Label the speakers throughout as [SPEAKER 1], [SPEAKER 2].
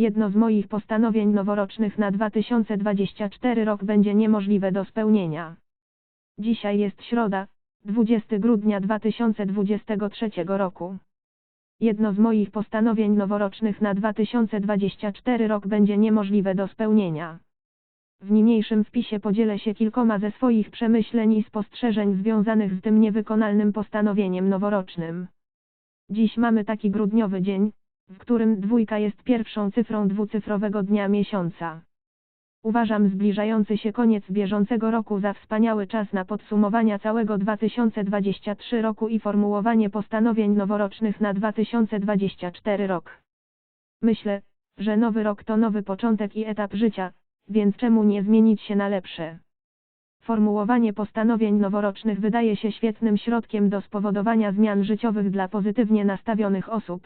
[SPEAKER 1] Jedno z moich postanowień noworocznych na 2024 rok będzie niemożliwe do spełnienia. Dzisiaj jest środa, 20 grudnia 2023 roku. Jedno z moich postanowień noworocznych na 2024 rok będzie niemożliwe do spełnienia. W niniejszym wpisie podzielę się kilkoma ze swoich przemyśleń i spostrzeżeń związanych z tym niewykonalnym postanowieniem noworocznym. Dziś mamy taki grudniowy dzień, w którym dwójka jest pierwszą cyfrą dwucyfrowego dnia miesiąca. Uważam zbliżający się koniec bieżącego roku za wspaniały czas na podsumowania całego 2023 roku i formułowanie postanowień noworocznych na 2024 rok. Myślę, że nowy rok to nowy początek i etap życia, więc czemu nie zmienić się na lepsze? Formułowanie postanowień noworocznych wydaje się świetnym środkiem do spowodowania zmian życiowych dla pozytywnie nastawionych osób.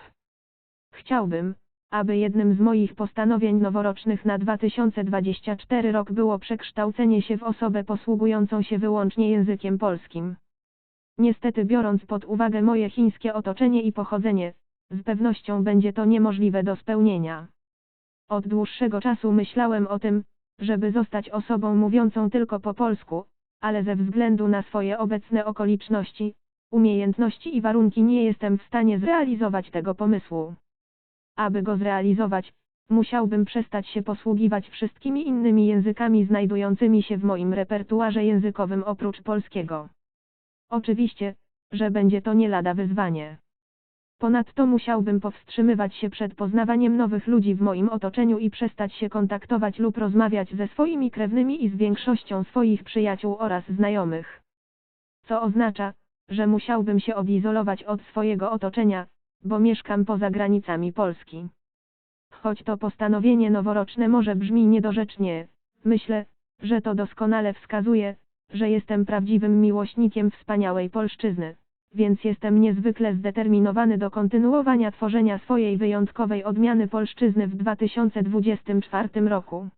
[SPEAKER 1] Chciałbym, aby jednym z moich postanowień noworocznych na 2024 rok było przekształcenie się w osobę posługującą się wyłącznie językiem polskim. Niestety biorąc pod uwagę moje chińskie otoczenie i pochodzenie, z pewnością będzie to niemożliwe do spełnienia. Od dłuższego czasu myślałem o tym, żeby zostać osobą mówiącą tylko po polsku, ale ze względu na swoje obecne okoliczności, umiejętności i warunki nie jestem w stanie zrealizować tego pomysłu. Aby go zrealizować, musiałbym przestać się posługiwać wszystkimi innymi językami znajdującymi się w moim repertuarze językowym oprócz polskiego. Oczywiście, że będzie to nie lada wyzwanie. Ponadto musiałbym powstrzymywać się przed poznawaniem nowych ludzi w moim otoczeniu i przestać się kontaktować lub rozmawiać ze swoimi krewnymi i z większością swoich przyjaciół oraz znajomych. Co oznacza, że musiałbym się odizolować od swojego otoczenia, bo mieszkam poza granicami Polski. Choć to postanowienie noworoczne może brzmi niedorzecznie, myślę, że to doskonale wskazuje, że jestem prawdziwym miłośnikiem wspaniałej polszczyzny, więc jestem niezwykle zdeterminowany do kontynuowania tworzenia swojej wyjątkowej odmiany polszczyzny w 2024 roku.